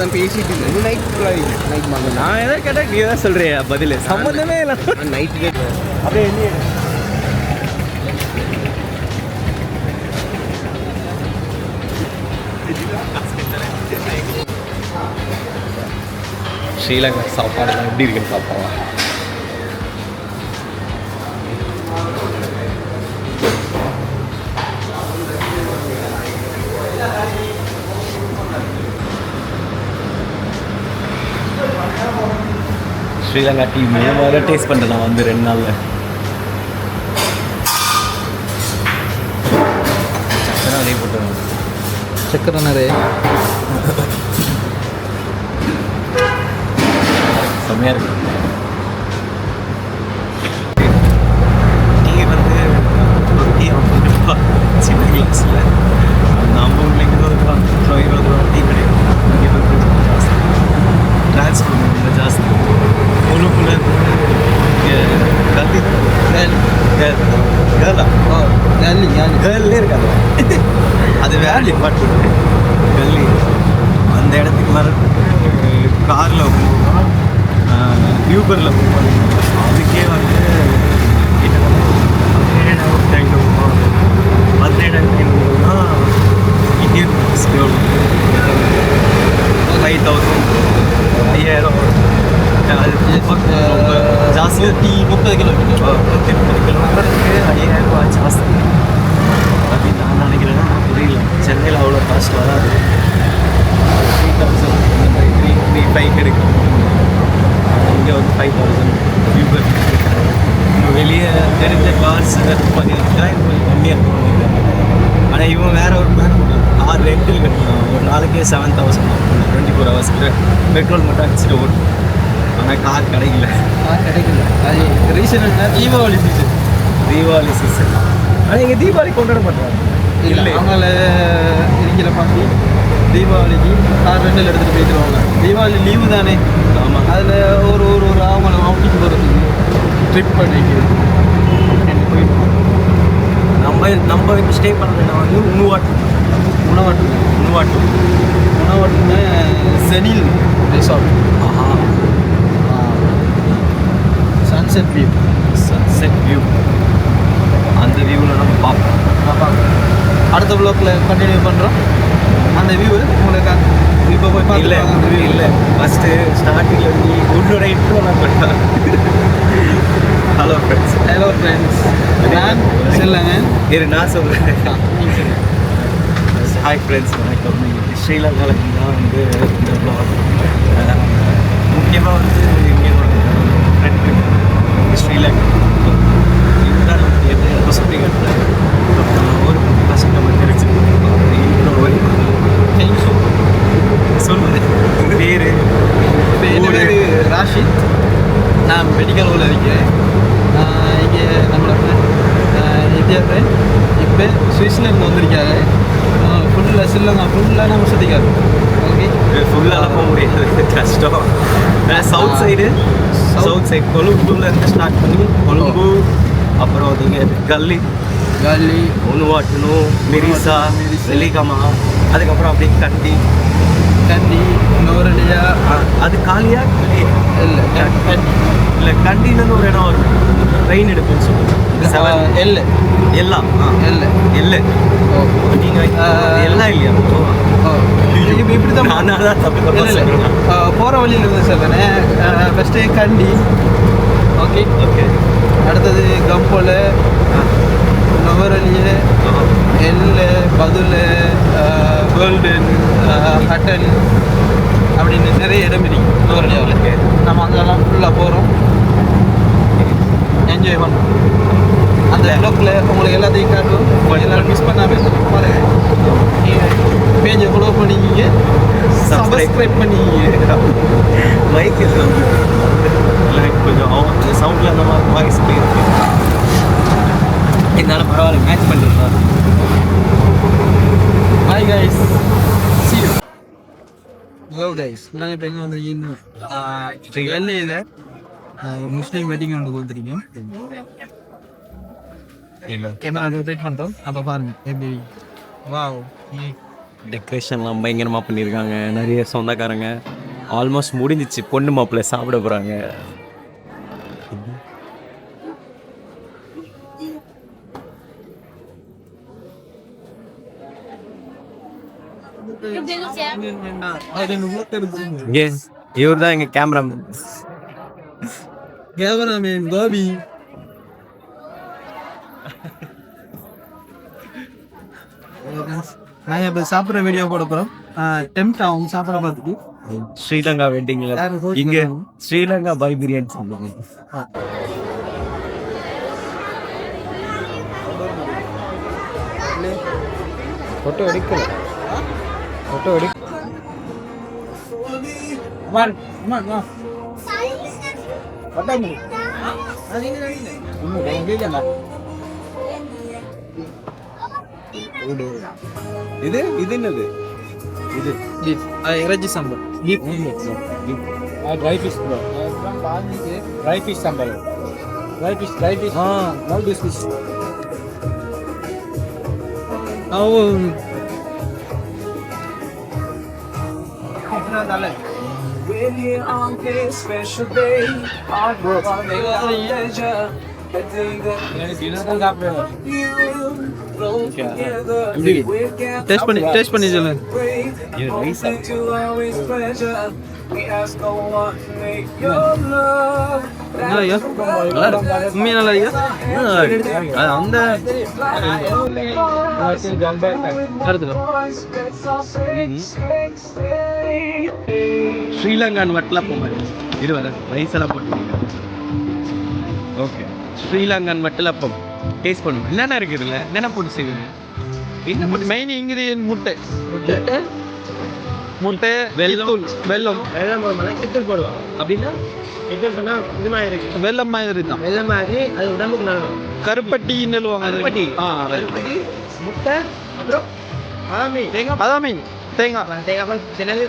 தான் பேசிட்டு இருந்தேன். நைட் ஃபுல்லாக நைட் மார்க்கெட் நான் எதாவது கேட்டால் நீ தான் சொல்கிறியா பதில். சம்மந்தமே இல்லை. நைட்டு கேட்குறேன் அப்படியே என்ன ஸ்ரீலங்கா சாப்பாடுலாம் எப்படி இருக்குன்னு பார்ப்போம். ஸ்ரீலங்கா டீ மூணு டேஸ்ட் பண்ணிட்டேன் நான் வந்து ரெண்டு நாளில். சக்கரை நிறைய போட்டுருவேன் சக்கரை நிறைய. செம்மையாக இருக்கு டீ வந்து ஒரு டீ வந்து சின்ன கிளாஸில் நம்ம ஊரில் இருபது ரூபா அப்புறம் இருபது ரூபா டீ கிடைக்கும் இங்கே வந்து கொஞ்சம் ஜாஸ்தி டிரான்ஸ்போர்ட் ரொம்ப ஜாஸ்தி முழுக்குள்ள இங்கே கல்வி கேர்ளா கேலி கேலி கேர்ள்லே இருக்காது அது வேற டிபார்ட்மெண்ட் கல்லி அந்த இடத்துக்கு வர காரில் போகணும் யூபரில் போகணும் அதுக்கே வந்து பதினேழாயிரத்தி ஐநூறுரூவா பதினேழாயிரத்தி ஐநூறுரூவா இந்தியன் ஃபைவ் தௌசண்ட் ஐயாயிரம் அது ரொம்ப ஜாஸ்தி நூற்றி முப்பது கிலோமீட்டர் நூற்றி முப்பது கிலோமீட்டருக்கு ஐயாயிரம் ரூபாய் ஜாஸ்தி அப்படின்னு நான் நினைக்கிறேன் புரியல சென்னையில் அவ்வளோ காஸ்ட் வராது த்ரீ தௌசண்ட் இந்த மாதிரி த்ரீ த்ரீ ஃபைவ் கிடைக்கும் இங்கே வந்து ஃபைவ் தௌசண்ட் யூபர் இன்னும் வெளியே தெரிஞ்ச கார்ஸ் பார்த்தீங்கன்னா கொஞ்சம் கம்மியாக இருக்கும் ஆனால் இவன் வேற ஒரு பிளான் ஆறு ரெண்டில் கட்டலாம் ஒரு நாளைக்கே செவன் தௌசண்ட் டுவெண்ட்டி ஃபோர் ஹவர்ஸ்க்கு பெட்ரோல் மட்டும் அடிச்சுட்டு ஓடும் ஆனால் கார் கிடைக்கல. கிடைக்கல. அது ரீசன் என்ன? தீபாவளி சீசன் தீபாவளி சீசன் ஆனால் இங்கே தீபாவளி கொண்டாட மாட்டாங்க இல்லை அவங்கள இருக்கிற மாதிரி தீபாவளிக்கு கார் ரெண்டில் எடுத்துகிட்டு போயிட்டுருவாங்க தீபாவளி லீவு தானே. ஆமாம் அதில் ஒரு ஒரு ஒரு அவங்கள அவுட்டிங் போகிறதுக்கு ட்ரிப் பண்ணிக்கு போயிட்டு நம்ம நம்ம இப்போ ஸ்டே பண்ணுறது வந்து உணுவாட்டு. உணவட்டு. உணுவாட்டு. உணவட்டுன்னு செனில் ரிசார்ட் ஆஹா. சன்செட் வியூ சன்செட் வியூ அந்த வியூவில் நம்ம பார்ப்போம். அடுத்த ப்ளாக்ல கண்டினியூ பண்ணுறோம் அந்த வியூ உங்களுக்கு இப்போ போய் இல்லை பார்க்கலாம் அந்த வியூ இல்லை ஃபஸ்ட்டு ஸ்டார்டிங்கில் நீ உன்னோட இன்ட்ரோ நான் பண்ணேன். ஹலோ ஃப்ரெண்ட்ஸ் ஹலோ ஃப்ரெண்ட்ஸ் நான் சொல்லுங்க. இரு நான் சொல்கிறேன் ஹாய் ஃப்ரெண்ட்ஸ் வணக்கம். ஸ்ரீலங்காவில் தான் வந்து இந்த. அஹ், முக்கியமாக வந்து ஃப்ரெண்டு இதுதான் நமக்கு எது வசதி கட்டுறாரு ஒரு நம்ம தெரிஞ்சு இன்னொரு தேங்க்யூ சொல்லுது பேர்? இப்போ என்ன பேர் ராஷித். நான் மெடிக்கல் ஊரில் இருக்கேன். இங்கே நம்மளோட இந்தியா ஃப்ரெண்ட் இப்போ சுவிட்சர்லேருந்து வந்திருக்காரு. ஃபுல்லாக ஸ்ரீலங்கா ஃபுல்லாக நம்ம சுற்றிக்காரு ஓகே ஃபுல்லாக போக முடியாது. கஷ்டம். South side south side. கொழும்புலேருந்து start பண்ணி கொழும்பு அப்புறம் நீங்கள் கல்லி. காலி உணுவாட்டனு மிரிசா. வெலிகமா அதுக்கப்புறம் அப்படியே கண்டி. கண்டி நோரலியா அ- அது காலியா? இல்லை கண்டி. இல்லை கண்டின்னு ஒரு இடம் வரும். ட்ரெயின் எடுப்பேன்னு சொல்லுவாங்க. செவன் எல்லை இல்லை ஓ. நீங்கள். எல்லாம் இல்லையா? இப்படி தான் நான் தான் தப்பு. போகிற வழியில் இருந்து சொல்கிறேன் ஃபஸ்ட்டு கண்டி. ஓகே. ஓகே. அடுத்தது கம்போல. நவரலிய எல்ல பதுல வேர்ல்டன் ஹட்டன். அப்படின்னு நிறைய இடம் இருக்கு. நவரலியாவில். நம்ம அங்கெல்லாம் ஃபுல்லாக போகிறோம் என்ஜாய் பண்ணுறோம் ப்ளாக்ல உங்களுக்கு எல்லாத்தையும் காட்டும். எல்லாரும் மிஸ் பண்ணாமல் பாருங்க. பேஜை ஃபாலோ பண்ணிக்கிங்க. சப்ஸ்கிரைப் பண்ணிக்கிங்க மைக் எனக்கு கொஞ்சம் சவுண்டில் அந்த மாதிரி வாய்ஸ் போயிருக்கு இருந்தாலும் பரவாயில்ல மேட்ச் பண்ணிருந்தா. Hi guys see you. Hello guys நாங்கள் இப்போ எங்கே வந்திருக்கீங்க? வெள்ளையில் முஸ்லீம் வெட்டிங் ஒன்று வந்திருக்கோம் கேமரா ரொட்டேட் அப்போ பாருங்க எப்படி வாவ் டெக்கரேஷன்லாம் பயங்கரமாக பண்ணியிருக்காங்க நிறைய சொந்தக்காரங்க. ஆல்மோஸ்ட் முடிஞ்சிச்சு. பொண்ணு மாப்பிள்ளை சாப்பிட போகிறாங்க இவர் தான் எங்கள் கேமராமேன் கேமராமேன் பாபி நாங்கள் இப்போ சாப்பிட்ற வீடியோ போட போகிறோம் டெம்ட் ஆகும் சாப்பிட பார்த்துட்டு. ஸ்ரீலங்கா வெட்டிங்கில் இங்கே? ஸ்ரீலங்கா பாய் பிரியாணி சாப்பிடுவோம் ஃபோட்டோ எடுக்கல. ஃபோட்டோ எடுக்க இது இது என்னது இது இறைச்சி sambar dry fish dry fish sambar dry fish dry fish ah love this fish அவு When you're on this special day, I brought my pleasure. I think that you're get taste பண்ணி taste பண்ணி சொல்லு. இது ரைஸா. நல்லா ஐயா. நல்லா உண்மையாக நல்லா ஐயா? அது அந்த ஸ்ரீலங்கான் வட்டலப்பம் மாதிரி இது வர ரைஸ் எல்லாம் போட்டுருக்கீங்க ஓகே ஸ்ரீலங்கான் வட்டலப்பம் டேஸ்ட் பண்ணுவோம் என்னென்ன இருக்குதுல்ல என்னென்ன போட்டு செய்வீங்க? என்ன போட்டு மெயின் இன்கிரியன் முட்டை. முட்டை? முட்டை வெல்லம். வெல்லம். கிட்டல் போடுவோம் அப்படின்னா கிட்டல் சொன்னா இது மாதிரி வெல்லம் மாதிரி தான். வெள்ள மாதிரி அது உடம்புக்கு நல்லது. கருப்பட்டி. ஆ கருப்பட்டி, முட்டை அப்புறம் பாதாமி. தேங்காய். அதான் மீன் தேங்காய் தேங்காய் பால் சிலது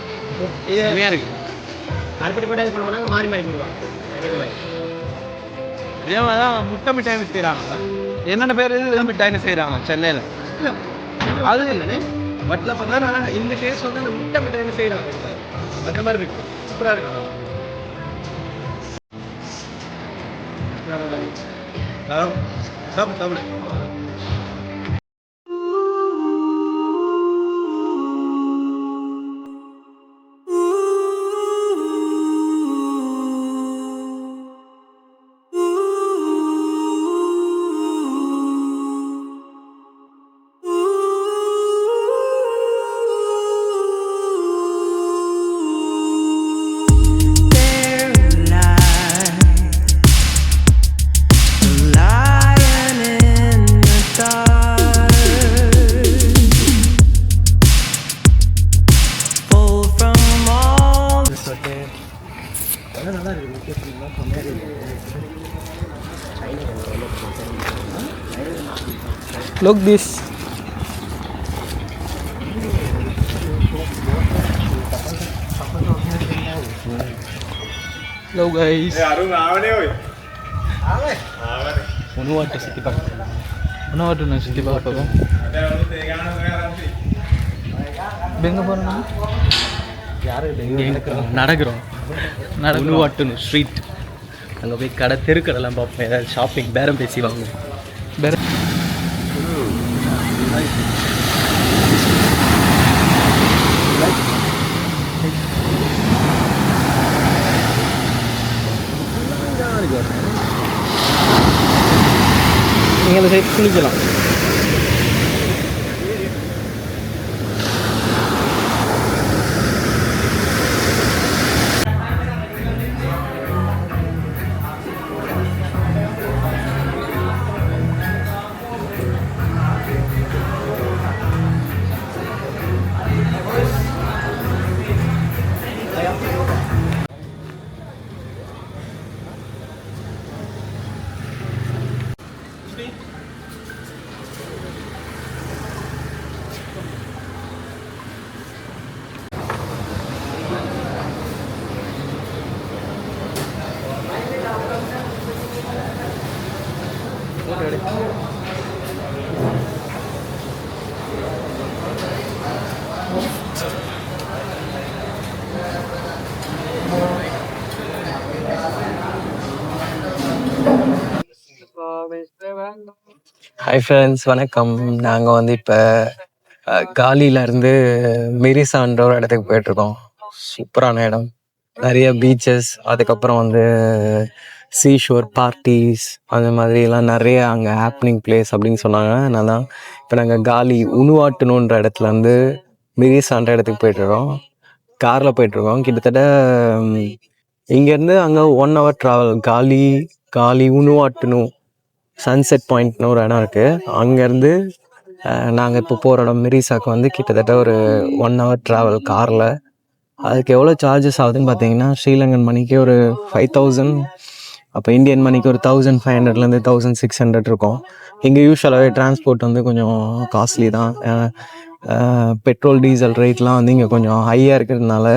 இது. செம்மையா இருக்கு. அரைப்பட்டி போட்டு இது பண்ணுவாங்க மாறி மாறி போடுவாங்க. முட்டை மிட்டாய் செய்கிறாங்க என்னென்ன பேர் இது? மிட்டாய்னு செய்கிறாங்க சென்னையில். அது வட்டலப்பம் தான் ஆனால் இந்த டேஸ்ட் வந்து அந்த முட்டை மிட்டாய்னு செய்கிறாங்க அந்த மாதிரி இருக்கு சூப்பராக இருக்கு சாப்பிடு சாப்பிடு Look this. Hello guys. உணவாட்டை சுற்றி பார்க்க உணவாட்டு நான் சுற்றி பார்ப்போம் எங்கே போகிறோம் நடக்கிறோம் நடக்கிறோம். உணவாட்டு ஸ்ட்ரீட் அங்கே போய் கடை தெருக்கடைலாம் பார்ப்போம் ஏதாவது ஷாப்பிங் பேரம் பேசி வாங்குவோம் வேற நீங்கள் அந்த சைட் குளிக்கலாம் ஹாய் ஃப்ரெண்ட்ஸ் வணக்கம். நாங்கள் வந்து இப்போ காலியிலேருந்து மிரிசான்ற ஒரு இடத்துக்கு போயிட்டுருக்கோம். சூப்பரான இடம். நிறைய பீச்சஸ் அதுக்கப்புறம் வந்து சீஷோர் பார்ட்டிஸ் அந்த மாதிரிலாம் நிறைய அங்கே ஹாப்பனிங் பிளேஸ் அப்படின்னு சொன்னாங்க. அதனால் தான் இப்போ நாங்கள் காலி உணுவாட்டணுன்ற இடத்துலேருந்து மிரிசான்ற இடத்துக்கு போயிட்டுருக்கோம். காரில் போயிட்டுருக்கோம். கிட்டத்தட்ட இங்கேருந்து அங்கே ஒன் ஹவர் ட்ராவல் காலி காலி உணுவாட்டணு சன்செட் பாயிண்ட்னு ஒரு இடம் இருக்குது அங்கேருந்து நாங்கள் இப்போ போகிற இடம் மிரிசாக்கு வந்து கிட்டத்தட்ட ஒரு ஒன் ஹவர் ட்ராவல் காரில் அதுக்கு எவ்வளோ சார்ஜஸ் ஆகுதுன்னு பார்த்தீங்கன்னா ஸ்ரீலங்கன் மணிக்கு ஒரு ஃபைவ் தௌசண்ட் அப்போ இந்தியன் மணிக்கு ஒரு தௌசண்ட் ஃபைவ் ஹண்ட்ரட்லேருந்து தௌசண்ட் சிக்ஸ் ஹண்ட்ரட் இருக்கும். இங்கே யூஸ்வலாகவே டிரான்ஸ்போர்ட் வந்து கொஞ்சம் காஸ்ட்லி தான். பெட்ரோல் டீசல் ரேட்லாம் வந்து இங்கே கொஞ்சம் ஹையாக இருக்கிறதுனால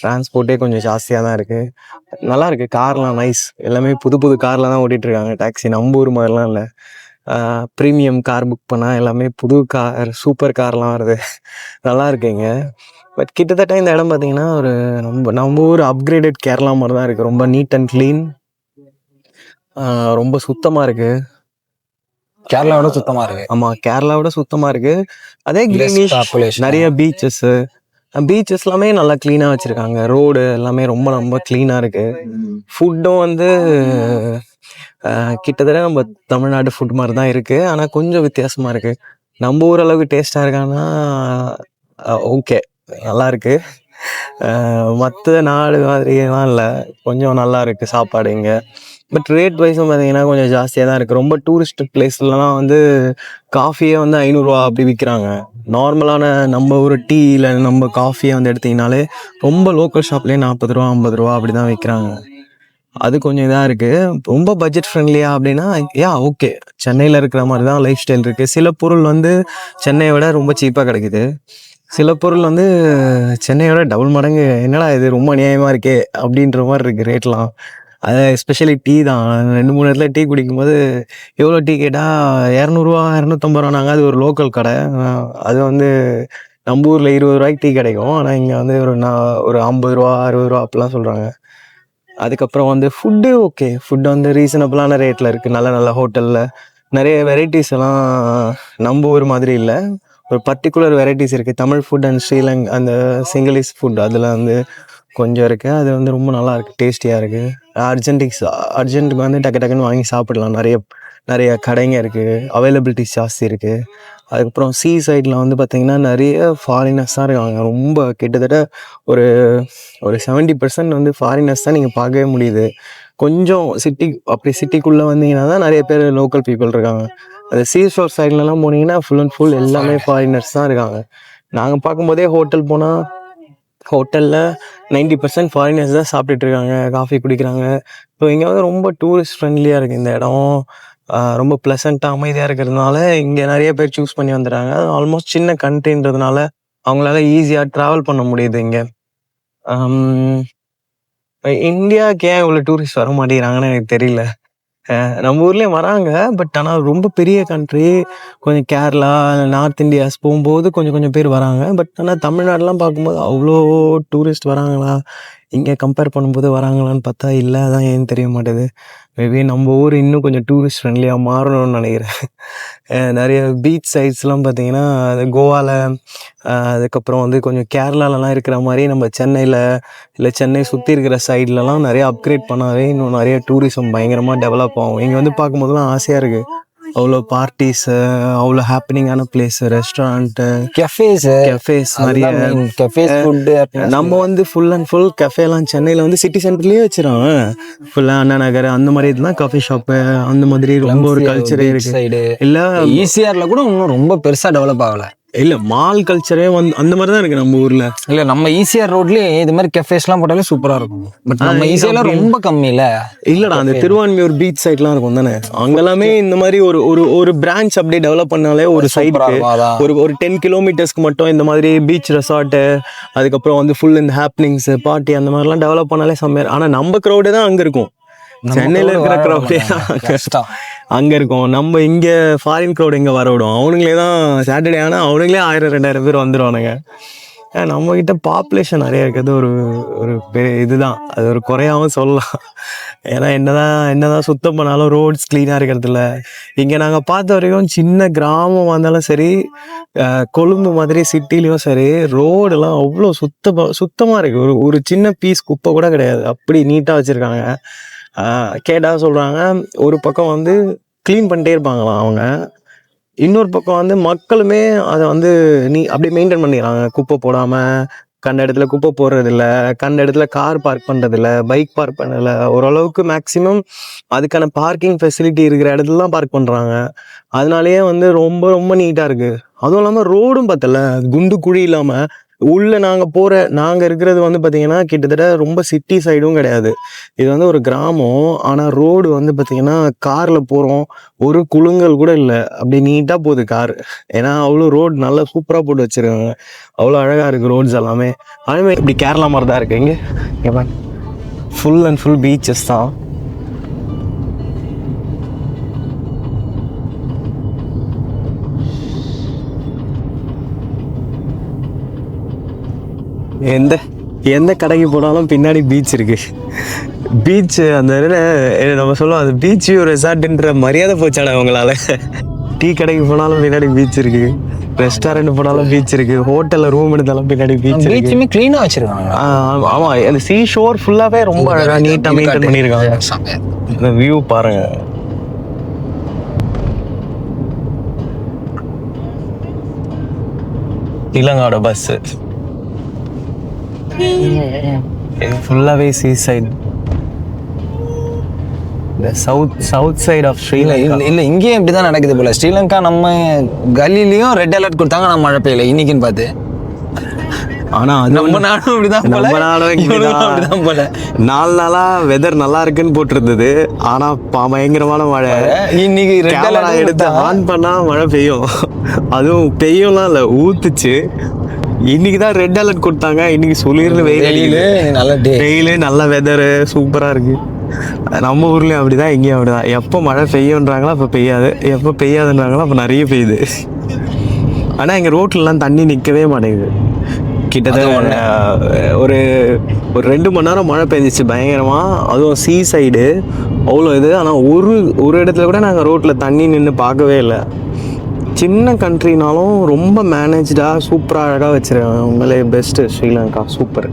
டிரான்ஸ்போர்ட்டே கொஞ்சம் ஜாஸ்தியாக தான் இருக்குது நல்லாயிருக்கு கார்லாம் நைஸ் எல்லாமே புது புது காரில் தான் ஓட்டிகிட்ருக்காங்க இருக்காங்க டாக்ஸி நம்ம ஊர் மாதிரிலாம் இல்லை. ப்ரீமியம் கார் புக் பண்ணால் எல்லாமே புது கார் சூப்பர் கார்லாம் வருது. நல்லா இருக்குங்க பட் கிட்டத்தட்ட இந்த இடம் பார்த்தீங்கன்னா ஒரு நம்ம நம்ம ஊர் அப்கிரேடட் கேரளா மாதிரி தான் இருக்குது ரொம்ப நீட் அண்ட் க்ளீன் ரொம்ப சுத்தமாக இருக்குது கேரளாவோட சுத்தமா இருக்கு. ஆமாம் கேரளாவோட சுத்தமாக இருக்குது அதே கிரீனிஷ். நிறைய பீச்சஸ்ஸு பீச்சஸ் எல்லாமே நல்லா க்ளீனாக வச்சுருக்காங்க. ரோடு எல்லாமே ரொம்ப ரொம்ப க்ளீனாக இருக்குது ஃபுட்டும் வந்து கிட்டத்தட்ட நம்ம தமிழ்நாடு ஃபுட் மாதிரி தான் இருக்குது ஆனால் கொஞ்சம் வித்தியாசமாக இருக்குது நம்ம ஊர் அளவுக்கு டேஸ்ட்டாக இருக்கான்னா ஓகே நல்லா இருக்கு. மற்ற நாடு மாதிரியெல்லாம் இல்லை. கொஞ்சம் நல்லா இருக்கு சாப்பாடு இங்கே. பட் ரேட் வைஸும் பார்த்தீங்கன்னா கொஞ்சம் ஜாஸ்தியாக தான் இருக்குது ரொம்ப டூரிஸ்ட் பிளேஸ்லலாம் வந்து காஃபியே வந்து ஐநூறுரூவா அப்படி விற்கிறாங்க நார்மலான நம்ம ஒரு டீ இல்லை நம்ம காஃபியை வந்து எடுத்திங்கனாலே ரொம்ப லோக்கல் ஷாப்லேயே நாற்பது ரூபா ஐம்பது ரூபா அப்படி தான் விற்கிறாங்க அது கொஞ்சம் இதாக இருக்குது ரொம்ப பட்ஜெட் ஃப்ரெண்ட்லியா அப்படின்னா யா ஓகே சென்னையில் இருக்கிற மாதிரி தான் லைஃப் ஸ்டைல் இருக்குது சில பொருள் வந்து சென்னையை விட ரொம்ப சீப்பாக கிடைக்குது. சில பொருள் வந்து சென்னையோட டபுள் மடங்கு என்னடா இது ரொம்ப அநியாயமாக இருக்கே அப்படின்ற மாதிரி இருக்குது ரேட்லாம் அது எஸ்பெஷலி டீ தான். ரெண்டு மூணு இடத்துல டீ குடிக்கும்போது எவ்வளோ டீ கேட்டால் இரநூறுவா இரநூத்தம்பது ரூபா நாங்கள் அது ஒரு லோக்கல் கடை. அது வந்து நம்ம ஊரில் இருபது ரூபாய்க்கு டீ கிடைக்கும். ஆனால் இங்கே வந்து ஒரு நான் ஒரு ஐம்பது ரூபா அறுபது ரூபா அப்படிலாம் சொல்கிறாங்க அதுக்கப்புறம் வந்து ஃபுட்டு ஓகே ஃபுட் வந்து ரீசனபிளான ரேட்டில் இருக்குது நல்ல நல்ல ஹோட்டலில் நிறைய வெரைட்டிஸ் எல்லாம் நம்ம ஊர் மாதிரி இல்லை. ஒரு பர்டிகுலர் வெரைட்டிஸ் இருக்குது தமிழ் ஃபுட் அண்ட் ஸ்ரீலங் அந்த சிங்கிலீஸ் ஃபுட் அதில் வந்து கொஞ்சம் இருக்குது அது வந்து ரொம்ப நல்லா இருக்குது டேஸ்டியாக இருக்குது அர்ஜென்டிக்ஸ் அர்ஜென்ட்டுக்கு வந்து டக்கு டக்குன்னு வாங்கி சாப்பிடலாம். நிறைய நிறைய கடைங்க இருக்குது அவைலபிலிட்டிஸ் ஜாஸ்தி இருக்குது அதுக்கப்புறம் சி சைடில் வந்து பார்த்திங்கன்னா நிறைய ஃபாரினர்ஸ் தான் இருக்காங்க. ரொம்ப கிட்டத்தட்ட ஒரு ஒரு செவன்ட்டி பர்சன்ட் வந்து ஃபாரினர்ஸ் தான் நீங்கள் பார்க்கவே முடியுது. கொஞ்சம் சிட்டி அப்படி சிட்டிக்குள்ளே வந்தீங்கன்னா தான் நிறைய பேர் லோக்கல் பீப்புள் இருக்காங்க. அந்த சீஷோர் சைட்லலாம் போனீங்கன்னா ஃபுல் அண்ட் ஃபுல் எல்லாமே ஃபாரினர்ஸ் தான் இருக்காங்க. நாங்கள் பார்க்கும்போதே ஹோட்டல் போனால் ஹோட்டலில் நைன்டி பர்சன்ட் ஃபாரினர்ஸ் தான் சாப்பிட்டுட்டு இருக்காங்க காஃபி குடிக்கிறாங்க. இப்போ இங்கே வந்து ரொம்ப டூரிஸ்ட் ஃப்ரெண்ட்லியாக இருக்குது இந்த இடம். ரொம்ப ப்ளசண்ட்டாக அமைதியாக இருக்கிறதுனால இங்கே நிறைய பேர் சூஸ் பண்ணி வந்துடுறாங்க ஆல்மோஸ்ட் சின்ன கண்ட்ரின்றதுனால அவங்களால ஈஸியாக ட்ராவல் பண்ண முடியுது இங்கே. இந்தியாவுக்கு ஏன் இவ்வளோ டூரிஸ்ட் வர மாட்டேங்கிறாங்கன்னு எனக்கு தெரியல. நம்ம ஊர்லேயும் வராங்க. பட் ஆனால் ரொம்ப பெரிய கண்ட்ரி கொஞ்சம் கேரளா நார்த் இந்தியாஸ் போகும்போது கொஞ்சம் கொஞ்சம் பேர் வராங்க. பட் ஆனால் தமிழ்நாடுலாம் பார்க்கும்போது அவ்வளோ டூரிஸ்ட் வராங்களா? இங்கே கம்பேர் பண்ணும்போது வராங்களான்னு பார்த்தா இல்லை அதான் ஏன்னு தெரிய மாட்டேது. மேபி நம்ம ஊர் இன்னும் கொஞ்சம் டூரிஸ்ட் ஃப்ரெண்ட்லியாக மாறணும்னு நினைக்கிறேன். நிறைய பீச் சைட்ஸ்லாம் பார்த்தீங்கன்னா அது கோவாவில் அதுக்கப்புறம் வந்து கொஞ்சம் கேரளாலலாம் இருக்கிற மாதிரி நம்ம சென்னையில் இல்லை சென்னை சுற்றி இருக்கிற சைட்லலாம் நிறைய அப்கிரேட் பண்ணாவே இன்னும் நிறைய டூரிசம் பயங்கரமாக டெவலப் ஆகும். இங்கே வந்து பார்க்கும்போதுலாம் ஆசையாக இருக்குது அவ்வளோ பார்ட்டிஸு அவ்வளோ ஹாப்பனிங்கான பிளேஸ் ரெஸ்டாரண்ட்டு கெஃபேஸ் கெஃபேஸ் நிறைய. கெஃபேஸ் ஃபுட் நம்ம வந்து ஃபுல் அண்ட் ஃபுல் கஃபேலாம் சென்னையில் வந்து சிட்டி சென்டர்லேயே வச்சிடறாங்க ஃபுல்லாக அண்ணா நகர் அந்த மாதிரி இதுதான் காஃபி ஷாப்பு அந்த மாதிரி ரொம்ப ஒரு கல்ச்சரே இருக்கு. சைடு இல்லை ஈசிஆர்ல கூட இன்னும் ரொம்ப பெருசா டெவலப் ஆகல. இல்லை மால் கல்ச்சரே வந்து அந்த மாதிரி தான் இருக்கு நம்ம ஊரில். இல்ல நம்ம ஈசிஆர் ரோட்லயே இது மாதிரி கெஃபேஸ் எல்லாம் போட்டாலே சூப்பரா இருக்கும். பட் நம்ம ஈசிஆர்ல அப்படி- ரொம்ப கம்மி இல்ல இல்லடா அந்த திருவான்மியூர் பீச் சைட்லாம் இருக்கும் தானே? அங்கெல்லாமே இந்த மாதிரி ஒரு ஒரு ஒரு பிரான்ச் அப்படியே டெவலப் பண்ணாலே ஒரு சைடு ஒரு ஒரு டென் கிலோமீட்டர்ஸ்க்கு மட்டும் இந்த மாதிரி பீச் ரெசார்ட்டு அதுக்கப்புறம் வந்து ஃபுல் இந்த ஹாப்பனிங்ஸ் பார்ட்டி அந்த மாதிரிலாம் டெவலப் பண்ணாலே செம்மையா ஆனால் நம்ம க்ரௌடு தான் அங்கே இருக்கும். சென்னையில் இருக்கிற க்ரௌடே அங்கே இருக்கும். நம்ம இங்கே ஃபாரின் க்ரௌட் இங்கே வர விடும்? அவனுங்களே தான் சாட்டர்டே ஆனால் அவனுங்களே ஆயிரம் ரெண்டாயிரம் பேர் வந்துடுவானுங்க நம்மக்கிட்ட பாப்புலேஷன் நிறைய இருக்கிறது ஒரு ஒரு பெரிய இதுதான். அது ஒரு குறையாவும் சொல்லலாம். ஏன்னா என்னதான் என்னதான் சுத்தம் பண்ணாலும் ரோட்ஸ் க்ளீனாக இருக்கிறதில்ல. இங்கே நாங்கள் பார்த்த வரைக்கும் சின்ன கிராமம் வந்தாலும் சரி கொழும்பு மாதிரி சிட்டிலையும் சரி ரோடெல்லாம் அவ்வளோ சுத்தமாக சுத்தமாக இருக்குது ஒரு ஒரு சின்ன பீஸ் குப்பை கூட கிடையாது. அப்படி நீட்டாக வச்சுருக்காங்க. கேட்டால் சொல்கிறாங்க ஒரு பக்கம் வந்து க்ளீன் பண்ணிட்டே இருப்பாங்களாம் அவங்க. இன்னொரு பக்கம் வந்து மக்களுமே அதை வந்து நீ அப்படியே மெயின்டைன் பண்ணிடுறாங்க குப்பை போடாமல் கண்ட இடத்துல குப்பை போடுறதில்ல கண்ட இடத்துல கார் பார்க் பண்ணுறதில்ல பைக் பார்க் பண்ணதில்ல ஓரளவுக்கு மேக்ஸிமம் அதுக்கான பார்க்கிங் ஃபெசிலிட்டி இருக்கிற இடத்துலலாம் பார்க் பண்ணுறாங்க அதனாலேயே வந்து ரொம்ப ரொம்ப நீட்டாக இருக்குது அதுவும் இல்லாமல் ரோடும் பார்த்தல குண்டு குழி இல்லாமல் உள்ளே நாங்கள் போகிற நாங்கள் இருக்கிறது வந்து பார்த்திங்கன்னா கிட்டத்தட்ட ரொம்ப சிட்டி சைடும் கிடையாது. இது வந்து ஒரு கிராமம். ஆனால் ரோடு வந்து பார்த்திங்கன்னா காரில் போகிறோம் ஒரு குலுங்கல் கூட இல்லை. அப்படி நீட்டாக போகுது கார் ஏன்னா அவ்வளோ ரோடு நல்லா சூப்பராக போட்டு வச்சுருக்காங்க. அவ்வளோ அழகாக இருக்குது ரோட்ஸ் எல்லாமே. அதே இப்படி கேரளா மாதிரி தான் இருக்குது இங்கே ஃபுல் அண்ட் ஃபுல் பீச்சஸ் தான். எந்த எந்த கடைக்கு போனாலும் பின்னாடி பீச் இருக்கு. பீச் அந்த இதுல, நம்ம சொல்லுவோம் அது பீச் ரெசார்ட்ன்ற மரியாதை போச்சாடா அவங்களால டீ கடைக்கு போனாலும் பின்னாடி பீச் இருக்கு. ரெஸ்டாரண்ட் போனாலும் பீச் இருக்கு. ஹோட்டல்ல ரூம் எடுத்தாலும் பின்னாடி பீச் இருக்கு. பீச்சுமே க்ளீனாக வச்சிருக்காங்க. ஆமா, அந்த சீ ஷோர் ஃபுல்லாவே ரொம்ப அழகா நீட்டா மெயின்டைன் பண்ணியிருக்காங்க இந்த வியூ பாருங்க. இளங்காட பஸ் ஃபுல்லாவே சீ சைடு இந்த south south side of Sri Lanka இல்ல இங்கேயும் இப்படி தான் நடக்குது போல. ஸ்ரீலங்கா நம்ம கலிலையும் ரெட் அலர்ட் கொடுத்தாங்க நான் மழை பெய்யல. இன்னைக்குன்னு பார்த்து. ஆனா அது நம்ம நாடும் இப்படிதான் போல. நம்ம நாடும் இப்படிதான். அப்படிதான் போல. நாலு நாளா வெதர் நல்லா இருக்குன்னு போட்டிருந்தது. ஆனா ப- பயங்கரமான மழை. இன்னைக்கு ரெட் எடுத்து ஆன் பண்ணா மழை பெய்யும். அதுவும் பெய்யும்லாம் இல்ல ஊத்துச்சு. இன்னைக்கு தான் ரெட் அலர்ட் கொடுத்தாங்க. இன்னைக்கு சொல்லிருந்து வெயில். நல்ல டே வெயில் நல்ல வெதரு சூப்பரா இருக்கு. நம்ம ஊர்லயும் அப்படிதான் இங்கேயும் அப்படிதான். எப்போ மழை பெய்யுன்றாங்களோ அப்போ பெய்யாது. எப்போ பெய்யாதுன்றாங்களோ அப்போ நிறைய பெய்யுது. ஆனா எங்க ரோட்லலாம் தண்ணி நிக்கவே மாட்டேங்குது. கிட்டத்தட்ட ஒரு ஒரு ரெண்டு மணி நேரம் மழை பெஞ்சிச்சு பயங்கரமா. அதுவும் சீ சைடு அவ்வளோ இது. ஆனால் ஒரு ஒரு இடத்துல கூட நாங்கள் ரோட்டில் தண்ணி நின்று பார்க்கவே இல்லை. சின்ன கண்ட்ரினாலும் ரொம்ப மேனேஜ்டாக சூப்பராக அழகாக வச்சுருக்காங்க. உங்களே பெஸ்ட்டு ஸ்ரீலங்கா சூப்பர்